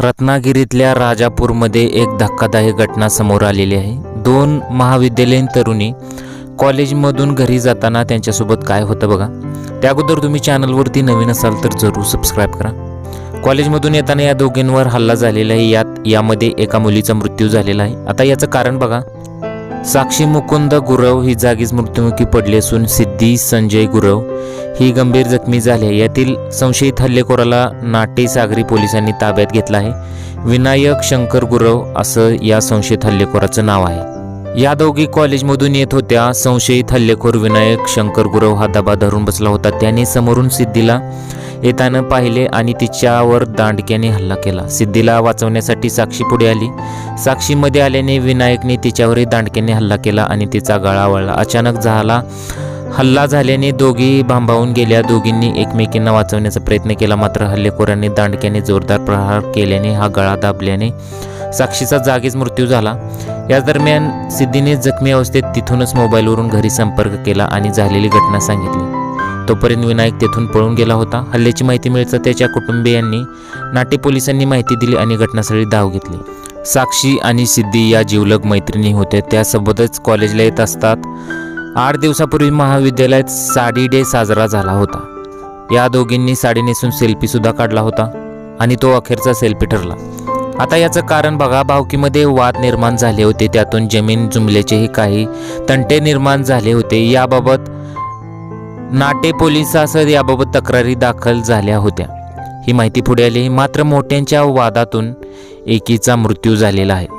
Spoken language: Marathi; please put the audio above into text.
रत्नागिरीतल्या राजापूरमध्ये एक धक्कादायक घटना समोर आलेली आहे. दोन महाविद्यालयीन तरुणी कॉलेजमधून घरी जाताना त्यांच्यासोबत काय होतं बघा. त्या अगोदर तुम्ही चॅनलवरती नवीन असाल तर जरूर सबस्क्राईब करा. कॉलेजमधून येताना या दोघींवर हल्ला झालेला आहे. यात यामध्ये एका मुलीचा मृत्यू झालेला आहे. आता याचं कारण बघा. साक्षी मुकुंद गुरव ही जागीच मृत्युमुखी पडली असून सिद्धी संजय गुरव ही गंभीर जखमी झाली. आहे यातील संशयित हल्लेखोराला नाटे सागरी पोलिसांनी ताब्यात घेतला आहे. विनायक शंकर गुरव असं या संशयित हल्लेखोराचं नाव आहे. या दोघी कॉलेजमधून येत होत्या. संशयित हल्लेखोर विनायक शंकर गुरव हा दबा धरून बसला होता. त्याने समोरून सिद्धीला येताना पाहिले आणि तिच्यावर दांडक्याने हल्ला केला. सिद्धीला वाचवण्यासाठी साक्षी पुढे आली. साक्षीमध्ये आल्याने विनायकने तिच्यावरही दांडक्याने हल्ला केला आणि तिचा गळा वळला. अचानक झाला हल्ला झाल्याने दोघी भांबावून गेल्या. दोघींनी एकमेकींना वाचवण्याचा प्रयत्न केला. मात्र हल्लेखोरांनी दांडक्याने जोरदार प्रहार केल्याने हा गळा दाबल्याने साक्षीचा जागीच मृत्यू झाला. या दरम्यान सिद्धीने जखमी अवस्थेत तिथूनच मोबाईलवरून घरी संपर्क केला आणि झालेली घटना सांगितली. तोपर्यंत विनायक तेथून पळून गेला होता. हल्ल्याची माहिती मिळता त्याच्या कुटुंबियांनी नाटे पोलिसांनी माहिती दिली आणि घटनास्थळी धाव घेतली. साक्षी आणि सिद्धी या जीवलग मैत्रिणी होत्या. त्यासोबतच कॉलेजला येत असतात. आठ दिवसापूर्वी महाविद्यालयात साडी डे साजरा झाला होता. या दोघींनी साडी नेसून सेल्फी सुद्धा काढला होता आणि तो अखेरचा सेल्फी ठरला. आता याचं कारण बघा भावकीमध्ये वाद निर्माण झाले होते त्यातून जमीन जुमल्याचेही काही तंटे निर्माण झाले होते. याबाबत नाटे पोलिसासह याबाबत तक्रारी दाखल झाल्या होत्या. ही माहिती पुढे आली. मात्र मोठ्यांच्या वादातून एकीचा मृत्यू झालेला आहे.